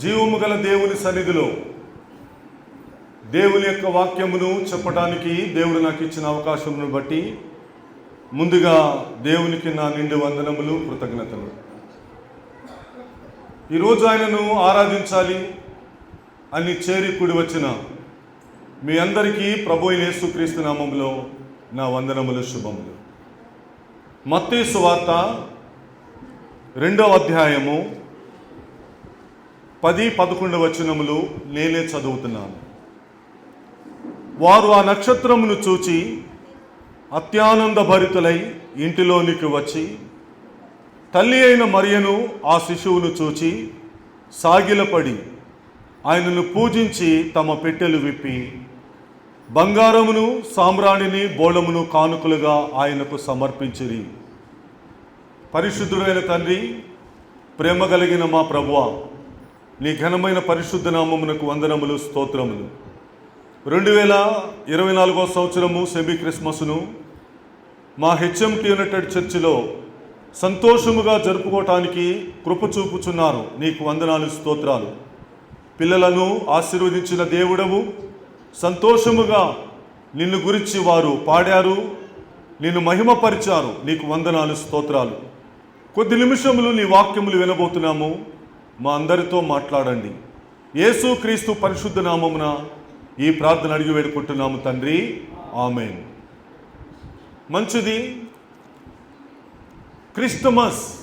జీవము గల దేవుని సన్నిధిలో దేవుని యొక్క వాక్యమును చెప్పడానికి దేవుడు నాకు ఇచ్చిన అవకాశమును బట్టి ముందుగా దేవునికి నా నిండు వందనములు కృతజ్ఞతలు. ఈరోజు ఆయనను ఆరాధించాలి అని చేరి కూడి వచ్చిన మీ అందరికీ ప్రభు యేసుక్రీస్తు నామంలో నా వందనములు శుభములు. మత్తేసు వార్త రెండవ అధ్యాయము పది పదకొండు వచనములు నేనే చదువుతున్నాను. వారు ఆ నక్షత్రమును చూచి అత్యానంద భరితులై ఇంటిలోనికి వచ్చి తల్లి అయిన మరియను ఆ శిశువును చూచి సాగిలపడి ఆయనను పూజించి తమ పెట్టెలు విప్పి బంగారమును సామ్రాణిని బోళమును కానుకలుగా ఆయనకు సమర్పించిరి. పరిశుద్ధుడైన తండ్రి ప్రేమ కలిగిన మా ప్రభువ నీ ఘనమైన పరిశుద్ధ నామమునకు వందనములు స్తోత్రములు. రెండు వేల ఇరవై నాలుగో సంవత్సరము సెమీ క్రిస్మస్ను మా హెచ్ఎంటి యునైటెడ్ చర్చిలో సంతోషముగా జరుపుకోవటానికి కృప చూపుచున్నారు. నీకు వందనాలు స్తోత్రాలు. పిల్లలను ఆశీర్వదించిన దేవుడవు సంతోషముగా నిన్ను గురించి వారు పాడారు నిన్ను మహిమపరిచారు. నీకు వందనాలు స్తోత్రాలు. కొద్ది నిమిషములు నీ వాక్యములు వినబోతున్నాము. మా అందరితో మాట్లాడండి. యేసుక్రీస్తు పరిశుద్ధ నామమున ఈ ప్రార్థన అడిగి వేడుకుంటున్నాము తండ్రి. ఆమెన్. మంచిది. Christmas.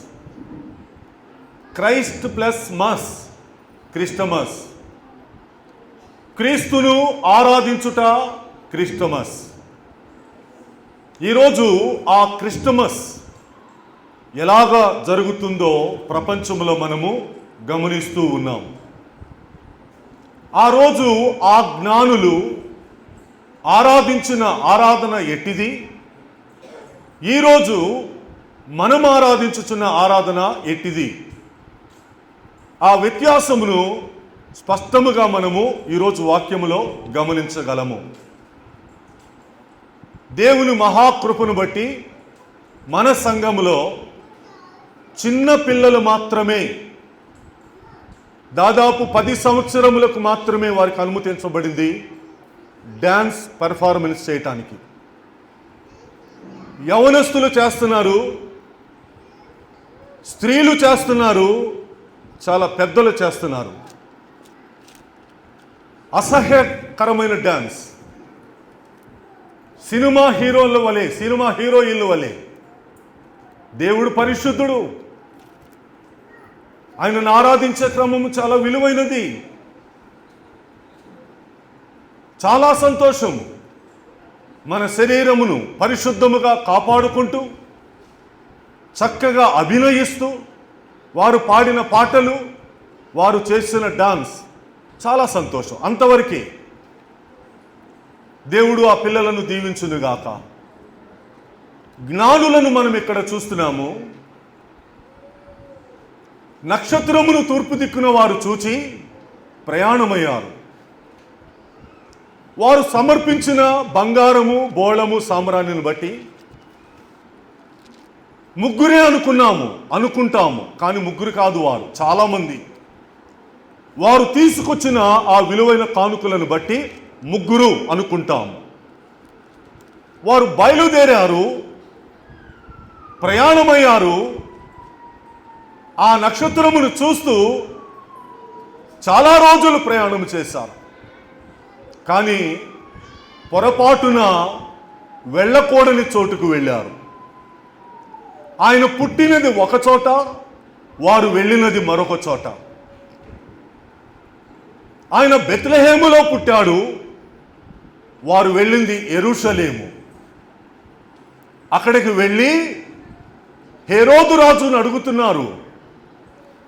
Christ plus mas. Christmas. క్రీస్తును ఆరాధించుట క్రిస్టమస్. ఈరోజు ఆ క్రిస్టమస్ ఎలాగ జరుగుతుందో ప్రపంచంలో మనము గమనిస్తూ ఉన్నాం. ఆ రోజు ఆ జ్ఞానులు ఆరాధించిన ఆరాధన ఎట్టిది? ఈరోజు మనం ఆరాధించుచున్న ఆరాధన ఎట్టిది? ఆ వ్యత్యాసమును స్పష్టముగా మనము ఈరోజు వాక్యములో గమనించగలము. దేవుని మహాకృపను బట్టి మన సంఘములో చిన్న పిల్లలు మాత్రమే దాదాపు పది సంవత్సరములకు మాత్రమే వారికి అనుమతించబడింది డ్యాన్స్ పెర్ఫార్మెన్స్ చేయటానికి. యవనస్తులు చేస్తున్నారు స్త్రీలు చేస్తున్నారు చాలా పెద్దలు చేస్తున్నారు. అసహ్యకరమైన డ్యాన్స్ సినిమా హీరోల వలె సినిమా హీరోయిన్ల వలె దేవుడు పరిశుద్ధుడు. ఆయనను ఆరాధించే క్రమము చాలా విలువైనది. చాలా సంతోషం. మన శరీరమును పరిశుద్ధముగా కాపాడుకుంటూ చక్కగా అభినయిస్తూ వారు పాడిన పాటలు వారు చేసిన డాన్స్ చాలా సంతోషం. అంతవరకే దేవుడు ఆ పిల్లలను దీవించునుగాక. జ్ఞానులను మనం ఇక్కడ చూస్తున్నాము. నక్షత్రమును తూర్పు దిక్కున వారు చూచి ప్రయాణమయ్యారు. వారు సమర్పించిన బంగారము బోళము సామ్రాణిని బట్టి ముగ్గురే అనుకున్నాము అనుకుంటాము. కానీ ముగ్గురు కాదు వారు చాలామంది. వారు తీసుకొచ్చిన ఆ విలువైన కానుకలను బట్టి ముగ్గురు అనుకుంటాము. వారు బయలుదేరారు ప్రయాణమయ్యారు ఆ నక్షత్రమును చూస్తూ చాలా రోజులు ప్రయాణం చేశారు. కానీ పొరపాటున వెళ్ళకూడని చోటుకు వెళ్ళారు. ఆయన పుట్టినది ఒక చోట వారు వెళ్ళినది మరొక చోట. ఆయన బెత్లహేములో పుట్టాడు వారు వెళ్ళింది ఎరుషలేము. అక్కడికి వెళ్ళి హేరోదు రాజును అడుగుతున్నారు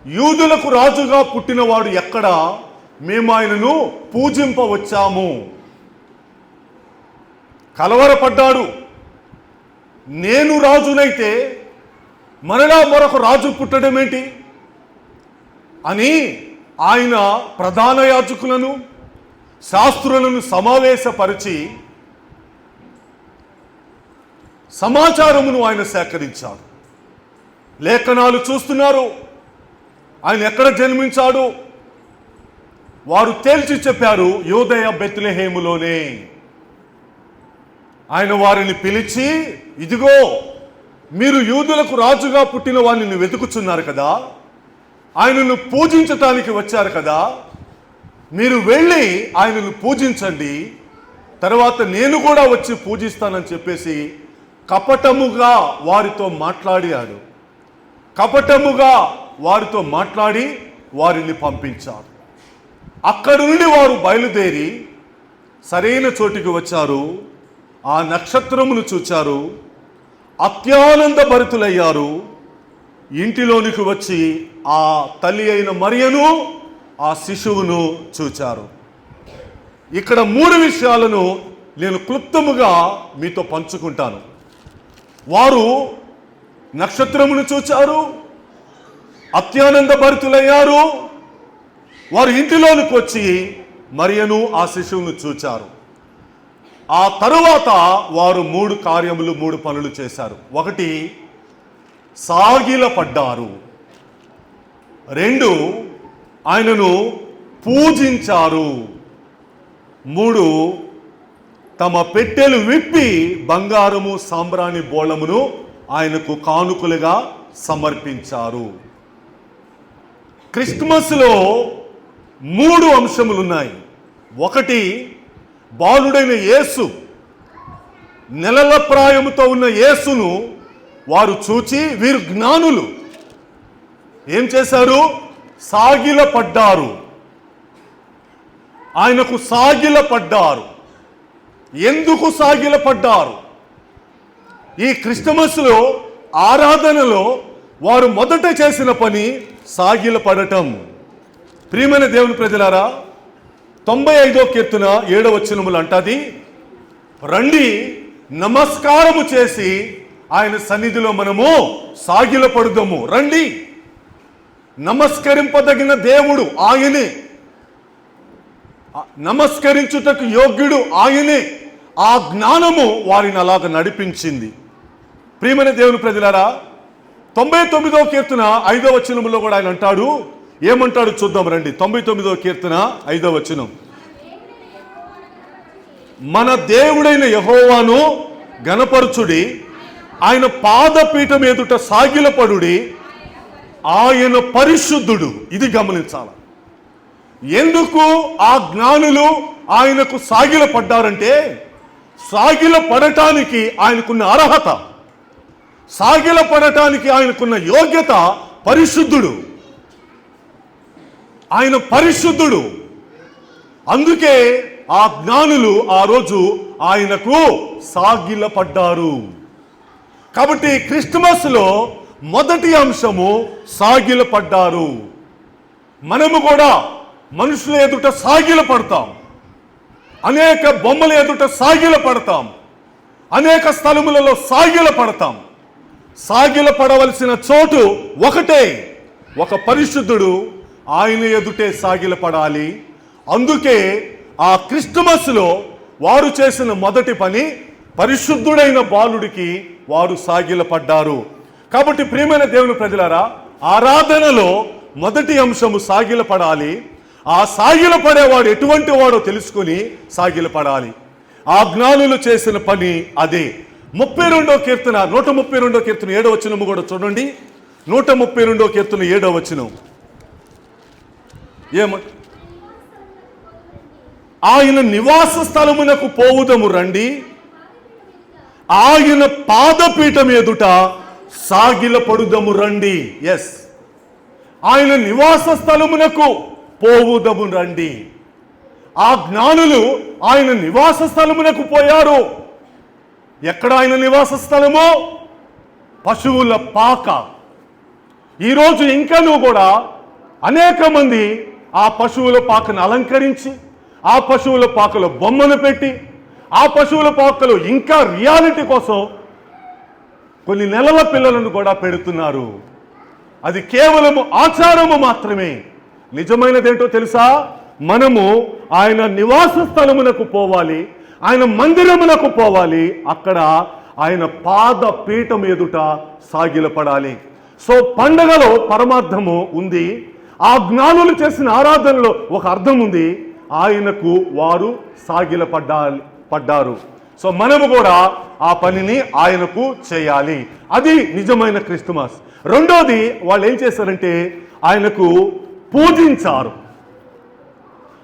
యూదులకు రాజుగా పుట్టినవాడు ఎక్కడ? మేము ఆయనను పూజింపవచ్చాము. కలవరపడ్డాడు. నేను రాజునైతే మరలా మరొక రాజు పుట్టడం ఏంటి అని ఆయన ప్రధాన యాజకులను శాస్త్రులను సమావేశపరిచి సమాచారమును ఆయన సేకరించారు లేఖనాలు చూస్తున్నారు. ఆయన ఎక్కడ జన్మించాడు? వారు తేల్చి చెప్పారు యోదయ బెత్లహేములోనే. ఆయన వారిని పిలిచి ఇదిగో మీరు యూదులకు రాజుగా పుట్టిన వారిని వెతుకుచున్నారు కదా? ఆయనను పూజించటానికి వచ్చారు కదా? మీరు వెళ్ళి ఆయనను పూజించండి. తర్వాత నేను కూడా వచ్చి పూజిస్తానని చెప్పేసి కపటముగా వారితో మాట్లాడాడు. కపటముగా వారితో మాట్లాడి వారిని పంపించాడు. అక్కడి నుండి వారు బయలుదేరి సరైన చోటికి వచ్చారు. ఆ నక్షత్రమును చూచారు. అత్యానంద భరితులయ్యారు. ఇంటిలోనికి వచ్చి ఆ తల్లి అయిన మరియను ఆ శిశువును చూచారు. ఇక్కడ మూడు విషయాలను నేను క్లుప్తముగా మీతో పంచుకుంటాను. వారు నక్షత్రమును చూచారు అత్యానంద భరితులయ్యారు వారు ఇంటిలోనికి వచ్చి మరియను ఆ శిశువును చూచారు. ఆ తరువాత వారు మూడు కార్యములు మూడు పనులు చేశారు. ఒకటి సాగిలపడ్డారు. రెండు ఆయనను పూజించారు. మూడు తమ పెట్టెలు విప్పి బంగారము సాంబ్రాణి బోళమును ఆయనకు కానుకలుగా సమర్పించారు. క్రిస్మస్లో మూడు అంశములు ఉన్నాయి ఒకటి బాలుడైన యేసు నెలల ప్రాయముతో ఉన్న యేసును వారు చూచి వీరు జ్ఞానులు. ఏం చేశారు? సాగిల పడ్డారు ఆయనకు సాగిల పడ్డారు ఎందుకు సాగిల పడ్డారు ఈ క్రిస్టమస్లో ఆరాధనలో వారు మొదట చేసిన పని సాగిల పడటం ప్రియమైన దేవుని ప్రజలారా తొంభై ఐదో కీర్తన ఏడవ వచనములు అంటది రండి నమస్కారము చేసి ఆయన సన్నిధిలో మనము సాగిల పడుదాము రండి. నమస్కరింపదగిన దేవుడు ఆయనే. నమస్కరించుటకు యోగ్యుడు ఆయనే. ఆ జ్ఞానము వారిని అలాగ నడిపించింది. ప్రియమైన దేవుని ప్రజలారా తొంభై తొమ్మిదో కీర్తన ఐదో వచనంలో కూడా ఆయన అంటాడు. ఏమంటాడు చూద్దాం రండి. తొంభై తొమ్మిదో కీర్తన ఐదో వచనం. మన దేవుడైన యహోవాను గణపరచుడి ఆయన పాదపీఠం ఎదుట సాగిలపడుడి ఆయన పరిశుద్ధుడు. ఇది గమనించాలి. ఎందుకు ఆ జ్ఞానులు ఆయనకు సాగిలపడ్డారంటే సాగిలపడటానికి సాగిల పడటానికి ఆయనకున్న అర్హత సాగిల పడటానికి ఆయనకున్న యోగ్యత పరిశుద్ధుడు. ఆయన పరిశుద్ధుడు. అందుకే ఆ జ్ఞానులు ఆ రోజు ఆయనకు సాగిల పడ్డారు. కాబట్టి క్రిస్మస్లో మొదటి అంశము సాగిల పడ్డారు. మనము కూడా మనుషుల ఎదుట సాగిల పడతాం. అనేక బొమ్మల ఎదుట సాగిల పడతాం. అనేక స్థలములలో సాగిల పడతాం. సాగిల పడవలసిన చోటు ఒకటే. ఒక పరిశుద్ధుడు ఆయన ఎదుటే సాగిల పడాలి అందుకే ఆ క్రిస్టమస్లో వారు చేసిన మొదటి పని పరిశుద్ధుడైన బాలుడికి వారు సాగిల పడ్డారు కాబట్టి ప్రియమైన దేవుని ప్రజలారా ఆరాధనలో మొదటి అంశము సాగిల పడాలి ఆ సాగిల పడేవాడు ఎటువంటి వాడో తెలుసుకొని సాగిల పడాలి ఆ జ్ఞానులు చేసిన పని అదే. ముప్పై రెండో కీర్తన నూట ముప్పై రెండో కీర్తన ఏడో వచనము కూడా చూడండి. నూట ముప్పై రెండో కీర్తన ఏడో వచనం. ఏమ ఆయన నివాస స్థలమునకు పోవుదము రండి. ఆయన పాదపీఠం ఎదుట సాగిల పడుదము రండి. ఎస్ ఆయన నివాస స్థలమునకు పోవుదము రండి. ఆ జ్ఞానులు ఆయన నివాస స్థలమునకు పోయారు. ఎక్కడ ఆయన నివాస స్థలమో? పశువుల పాక. ఈరోజు ఇంకనూ కూడా అనేక మంది ఆ పశువుల పాకను అలంకరించి ఆ పశువుల పాకలో బొమ్మను పెట్టి ఆ పశువుల పాకలో ఇంకా రియాలిటీ కోసం కొన్ని నెలల పిల్లలను కూడా పెడుతున్నారు. అది కేవలము ఆచారము మాత్రమే. నిజమైనదేంటో తెలుసా? మనము ఆయన నివాస స్థలమునకు పోవాలి. ఆయన మందిరమునకు పోవాలి. అక్కడ ఆయన పాద పీఠం ఎదుట సాగిలపడాలి. సో పండగలో పరమార్థము ఉంది. ఆ జ్ఞానులు చేసిన ఆరాధనలో ఒక అర్థం ఉంది. ఆయనకు వారు సాగిలపడ్డా పడ్డారు. సో మనము కూడా ఆ పనిని ఆయనకు చేయాలి. అది నిజమైన క్రిస్టమస్ రెండోది వాళ్ళు ఏం చేశారంటే ఆయనకు పూజించారు.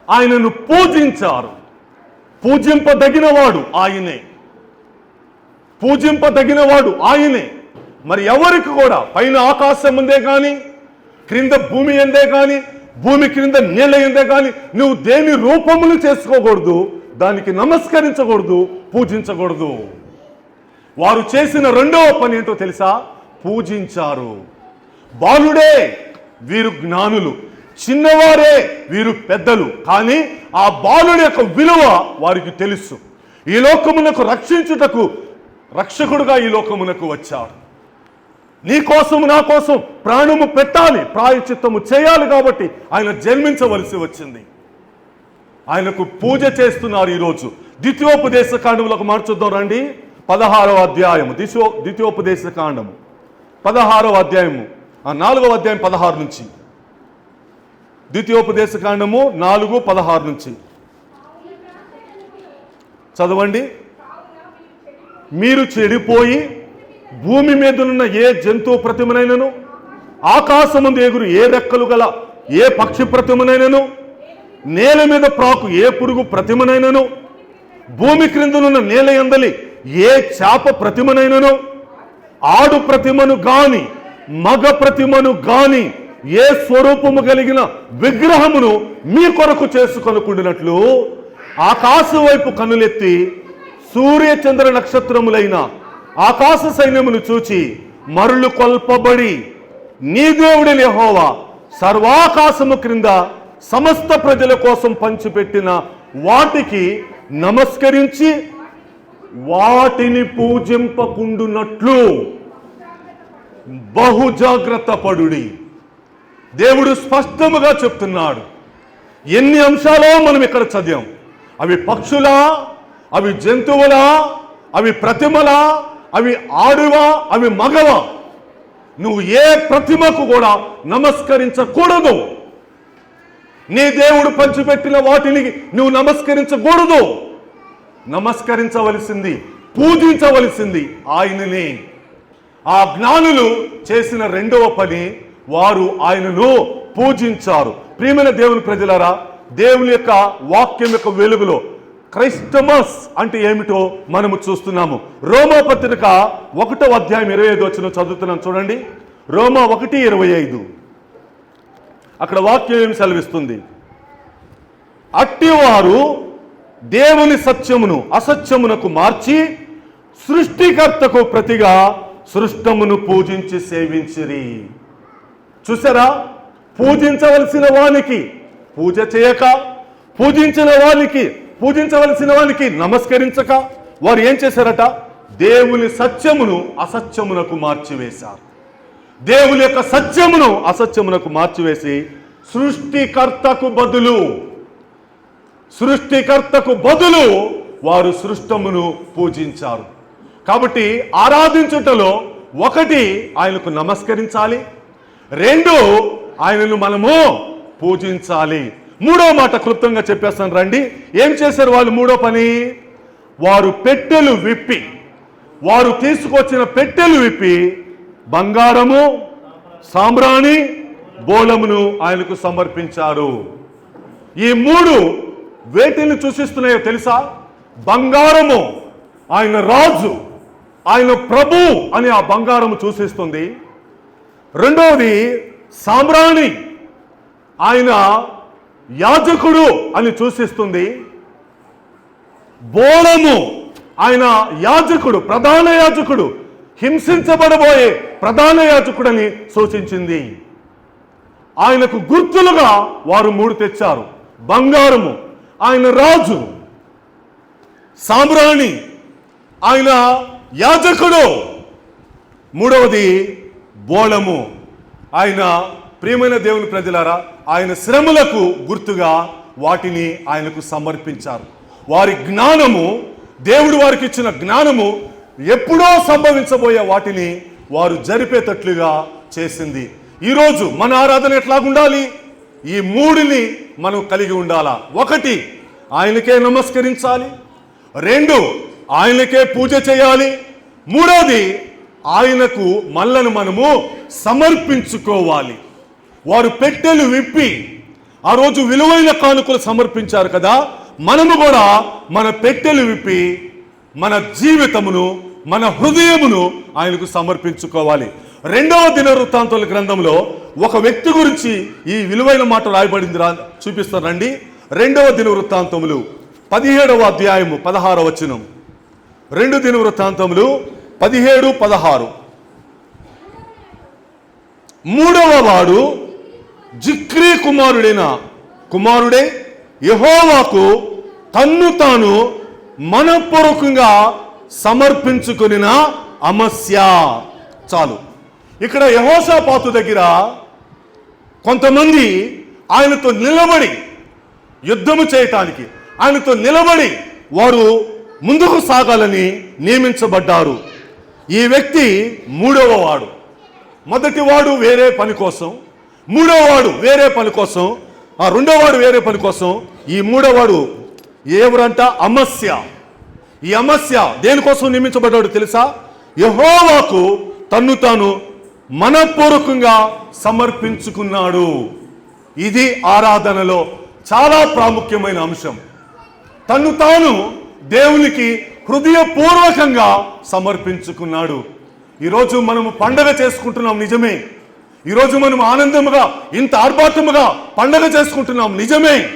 ఆయనను పూజించారు. పూజింపదగినవాడు ఆయనే. పూజింపదగినవాడు ఆయనే. మరి ఎవరికి కూడా పైన ఆకాశం ఉందే కానీ క్రింద భూమి ఎందే కానీ భూమి క్రింద నీళ్ళ ఎందే కానీ నువ్వు దేని రూపములు చేసుకోకూడదు దానికి నమస్కరించకూడదు పూజించకూడదు. వారు చేసిన రెండవ పని ఏంటో తెలుసా? పూజించారు. బాలుడే వీరు జ్ఞానులు. చిన్నవారే వీరు పెద్దలు. కానీ ఆ బాలుడి యొక్క విలువ వారికి తెలుసు. ఈ లోకమునకు రక్షించుటకు రక్షకుడుగా ఈ లోకమునకు వచ్చాడు నీ కోసము నా కోసం ప్రాణము పెట్టాలి. ప్రాయచిత్తము చేయాలి కాబట్టి ఆయన జన్మించవలసి వచ్చింది. ఆయనకు పూజ చేస్తున్నారు ఈరోజు. ద్వితీయోపదేశ కాండములకు మార్చుద్దాం రండి. పదహారవ అధ్యాయము. ద్వితీయో ద్వితీయోపదేశ కాండము. పదహారవ అధ్యాయము. ఆ నాలుగవ అధ్యాయం పదహారు నుంచి. ద్వితీయోపదేశ కాండము నాలుగు పదహారు నుంచి. చదవండి. మీరు చెడిపోయి భూమి మీదనున్న ఏ జంతువు ప్రతిమనైనను ఆకాశముందు ఎగురు ఏ రెక్కలు గల ఏ పక్షి ప్రతిమనైనను నేల మీద ప్రాకు ఏ పురుగు ప్రతిమనైనను భూమి క్రిందనున్న నేల ఎందలి ఏ చేప ప్రతిమనైనను ఆడు ప్రతిమను గాని మగ ప్రతిమను గాని ఏ స్వరూపము కలిగిన విగ్రహమును మీ కొరకు చేసుకొనుకుండినట్లు ఆకాశం వైపు కన్నులెత్తి సూర్య చంద్ర నక్షత్రములైన ఆకాశ సైన్యమును చూచి మరులు కొల్పబడి నీ దేవుడి లేహోవా సర్వాకాశము క్రింద సమస్త ప్రజల కోసం పంచిపెట్టిన వాటికి నమస్కరించి వాటిని పూజింపకుండునట్లు బహు జాగ్రత్త పడుడి దేవుడు స్పష్టముగా చెప్తున్నాడు. ఎన్ని అంశాలో మనం ఇక్కడ చదివాం. అవి పక్షులా అవి జంతువులా అవి ప్రతిమలా అవి ఆడువా అవి మగవా. నువ్వు ఏ ప్రతిమకు కూడా నమస్కరించకూడదు. నీ దేవుడు పంచిపెట్టిన వాటిని నువ్వు నమస్కరించకూడదు. నమస్కరించవలసింది పూజించవలసింది ఆయనని. ఆ జ్ఞానులు చేసిన రెండవ పని వారు ఆయనను పూజించారు. ప్రియమైన దేవుని ప్రజలారా దేవుని యొక్క వాక్యం యొక్క వెలుగులో క్రైస్తమస్ అంటే ఏమిటో మనము చూస్తున్నాము. రోమా పత్రిక ఒకటో అధ్యాయం ఇరవై ఐదు వచ్చిన చదువుతున్నాం చూడండి. రోమా ఒకటి ఇరవై ఐదు. అక్కడ వాక్యం ఏమి సెలవిస్తుంది? అట్టివారు దేవుని సత్యమును అసత్యమునకు మార్చి సృష్టికర్తకు ప్రతిగా సృష్టమును పూజించి సేవించిరి. చూసారా? పూజించవలసిన వానికి పూజ చేయక పూజించిన వానికి పూజించవలసిన వానికి నమస్కరించక వారు ఏం చేశారట? దేవుని సత్యమును అసత్యమునకు మార్చివేశారు. దేవుని యొక్క సత్యమును అసత్యమునకు మార్చివేసి సృష్టికర్తకు బదులు సృష్టికర్తకు బదులు వారు సృష్టమును పూజించారు. కాబట్టి ఆరాధించుటలో ఒకటి ఆయనకు నమస్కరించాలి రెండు ఆయనను మనము పూజించాలి. మూడో మాట క్లుప్తంగా చెప్పేస్తాను రండి. ఏం చేశారు వాళ్ళు మూడో పని? వారు పెట్టెలు విప్పి వారు తీసుకొచ్చిన పెట్టెలు విప్పి బంగారము సాంబ్రాణి బోళమును ఆయనకు సమర్పించారు. ఈ మూడు వేటిని సూచిస్తున్నాయో తెలుసా? బంగారము ఆయన రాజు ఆయన ప్రభు అని ఆ బంగారము సూచిస్తుంది. రెండవది సామ్రాణి. ఆయన యాజకుడు అని సూచిస్తుంది. బోళము ఆయన యాజకుడు ప్రధాన యాజకుడు హింసించబడబోయే ప్రధాన యాజకుడని సూచించింది. ఆయనకు గుర్తులుగా వారు మూడు తెచ్చారు. బంగారము ఆయన రాజు సామ్రాణి ఆయన యాజకుడు. మూడవది బోళము. ఆయన ప్రియమైన దేవుని ప్రజలారా ఆయన శ్రమలకు గుర్తుగా వాటిని ఆయనకు సమర్పించారు. వారి జ్ఞానము దేవుడు వారికి ఇచ్చిన జ్ఞానము ఎప్పుడో సంభవించబోయే వాటిని వారు జరిపేటట్లుగా చేసింది. ఈరోజు మన ఆరాధన ఎట్లాగుండాలి? ఈ మూడిని మనం కలిగి ఉండాలా? ఒకటి ఆయనకే నమస్కరించాలి. రెండు ఆయనకే పూజ చేయాలి. మూడోది ఆయనకు మళ్ళను మనము సమర్పించుకోవాలి. వారు పెట్టెలు విప్పి ఆ రోజు విలువైన కానుకలు సమర్పించారు కదా మనము కూడా మన పెట్టెలు విప్పి మన జీవితమును మన హృదయమును ఆయనకు సమర్పించుకోవాలి. రెండవ దిన వృత్తాంతుల గ్రంథంలో ఒక వ్యక్తి గురించి ఈ విలువైన మాట రాయబడింది రా చూపిస్తానండి రెండవ దిన వృత్తాంతములు పదిహేడవ అధ్యాయము పదహారవ వచనం. రెండు దిన వృత్తాంతములు పదిహేడు పదహారు. మూడవ వాడు జిక్రీ కుమారుడైన కుమారుడే యహోవాకు తన్ను తాను మనపూర్వకంగా సమర్పించుకునిన అమస్య. చాలు. ఇక్కడ యహోషాపాతు దగ్గర కొంతమంది ఆయనతో నిలబడి యుద్ధము చేయటానికి ఆయనతో నిలబడి వారు ముందుకు సాగాలని నియమించబడ్డారు. ఈ వ్యక్తి మూడవ వాడు. మొదటి వాడు వేరే పని కోసం మూడవ వాడు వేరే పని కోసం ఆ రెండో వాడు వేరే పని కోసం ఈ మూడో వాడు ఎవరంట? అమస్య. ఈ అమస్య దేనికోసం నియమించబడ్డాడు తెలుసా? యహోవాకు తన్ను తాను మనపూర్వకంగా సమర్పించుకున్నాడు. ఇది ఆరాధనలో చాలా ప్రాముఖ్యమైన అంశం. తను తాను దేవునికి హృదయపూర్వకంగా సమర్పించుకున్నాడు. ఈరోజు మనము పండగ చేసుకుంటున్నాం నిజమే. ఈరోజు మనం ఆనందముగా ఇంత ఆర్భాటముగా పండగ చేసుకుంటున్నాం నిజమే.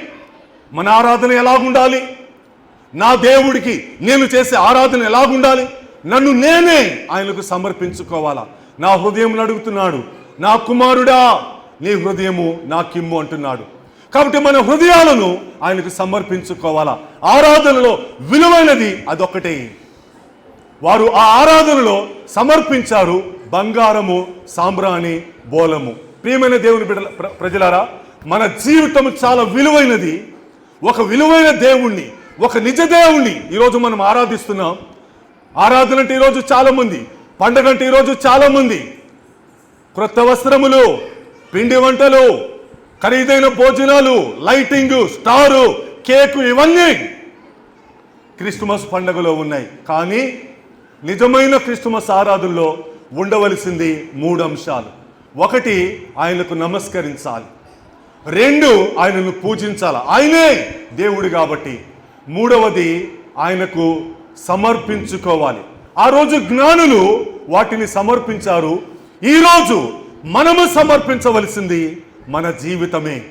మన ఆరాధన ఎలాగుండాలి? నా దేవుడికి నేను చేసే ఆరాధన ఎలాగుండాలి? నన్ను నేనే ఆయనకు సమర్పించుకోవాలా? నా హృదయం అడుగుతున్నాడు. నా కుమారుడా నీ హృదయము నా కిమ్ము అంటున్నాడు. కాబట్టి మన హృదయాలను ఆయనకు సమర్పించుకోవాలా? ఆరాధనలో విలువైనది అదొక్కటే. వారు ఆ ఆరాధనలో సమర్పించారు బంగారము సాంబ్రాణి బోలము. ప్రియమైన దేవుని బిడ్డల ప్ర- ప్రజలారా మన జీవితం చాలా విలువైనది. ఒక విలువైన దేవుణ్ణి ఒక నిజ దేవుణ్ణి ఈరోజు మనం ఆరాధిస్తున్నాం. ఆరాధన అంటే ఈరోజు చాలామంది పండగ అంటే ఈరోజు చాలామంది. క్రొత్త వస్త్రములు పిండి వంటలు ఖరీదైన భోజనాలు లైటింగ్ స్టారు కేకు ఇవన్నీ క్రిస్మస్ పండుగలో ఉన్నాయి. కానీ నిజమైన క్రిస్మస్ ఆరాధనలో ఉండవలసింది మూడు అంశాలు ఒకటి ఆయనకు నమస్కరించాలి. రెండు ఆయనను పూజించాలి. ఆయనే దేవుడు కాబట్టి. మూడవది ఆయనకు సమర్పించుకోవాలి. ఆ రోజు జ్ఞానులు వాటిని సమర్పించారు. ఈరోజు మనము సమర్పించవలసింది మన జీవితమే.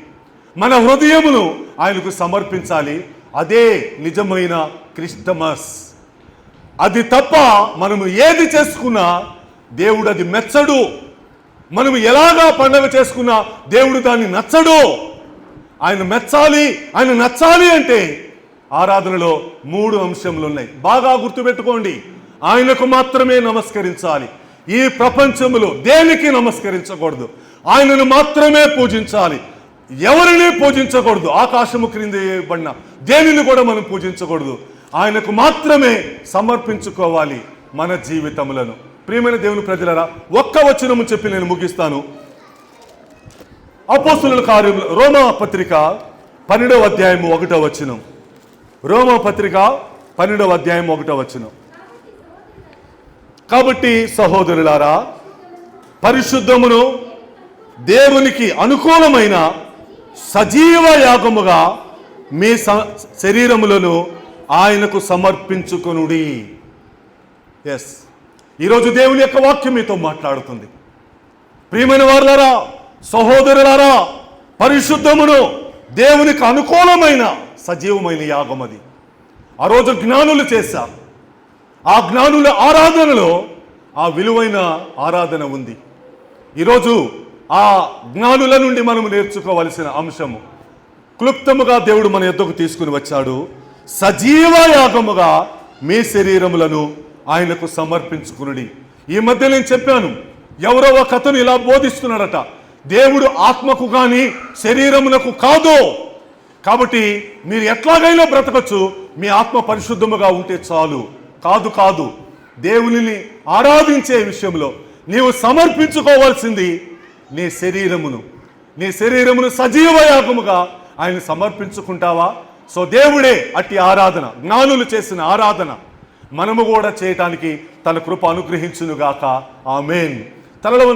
మన హృదయమును ఆయనకు సమర్పించాలి. అదే నిజమైన క్రిస్టమస్. అది తప్ప మనము ఏది చేసుకున్నా దేవుడు అది మెచ్చడు. మనము ఎలాగా పండగ చేసుకున్నా దేవుడు దాన్ని నచ్చడు. ఆయన మెచ్చాలి ఆయన నచ్చాలి అంటే ఆరాధనలో మూడు అంశములు ఉన్నాయి. బాగా గుర్తుపెట్టుకోండి. ఆయనకు మాత్రమే నమస్కరించాలి. ఈ ప్రపంచంలో దేనికి నమస్కరించకూడదు? ఆయనను మాత్రమే పూజించాలి. ఎవరిని పూజించకూడదు? ఆకాశము క్రింద వేయబడిన దేనిని కూడా మనం పూజించకూడదు. ఆయనకు మాత్రమే సమర్పించుకోవాలి మన జీవితములను. ప్రియమైన దేవుని ప్రజలరా ఒక్క వచనము చెప్పి నేను ముగిస్తాను. అపోస్తుల కార్యములు రోమా పత్రిక పన్నెండవ అధ్యాయము ఒకటో వచనం. రోమా పత్రిక పన్నెండవ అధ్యాయం ఒకటో వచనం. కాబట్టి సహోదరులారా పరిశుద్ధమును దేవునికి అనుకూలమైన సజీవ యాగముగా మీ స- శరీరములను ఆయనకు సమర్పించుకొనుడి. ఎస్ ఈరోజు దేవుని యొక్క వాక్యం మీతో మాట్లాడుతుంది. ప్రియమైన వారులారా సహోదరులారా పరిశుద్ధమును దేవునికి అనుకూలమైన సజీవమైన యాగం అది ఆ రోజు జ్ఞానులు చేశారు. ఆ జ్ఞానుల ఆరాధనలో ఆ విలువైన ఆరాధన ఉంది. ఈరోజు ఆ జ్ఞానుల నుండి మనము నేర్చుకోవలసిన అంశము. క్లుప్తముగా దేవుడు మన ఎద్దకు తీసుకుని వచ్చాడు. సజీవ యాగముగా మీ శరీరములను ఆయనకు సమర్పించుకుని ఈ మధ్య నేను చెప్పాను ఎవరో ఒక అతను ఇలా బోధిస్తున్నాడట దేవుడు ఆత్మకు కానీ శరీరమునకు కాదు. కాబట్టి మీరు ఎట్లాగైనా బ్రతకచ్చు మీ ఆత్మ పరిశుద్ధముగా ఉంటే చాలు. కాదు కాదు దేవునిని ఆరాధించే విషయంలో నీవు సమర్పించుకోవాల్సింది నీ శరీరమును. నీ శరీరమును సజీవ యాగముగా ఆయన సమర్పించుకుంటావా? సో దేవుడే అట్టి ఆరాధన జ్ఞానులు చేసిన ఆరాధన మనము కూడా చేయటానికి తన కృప అనుగ్రహించునుగాక. ఆమెన్. తలలో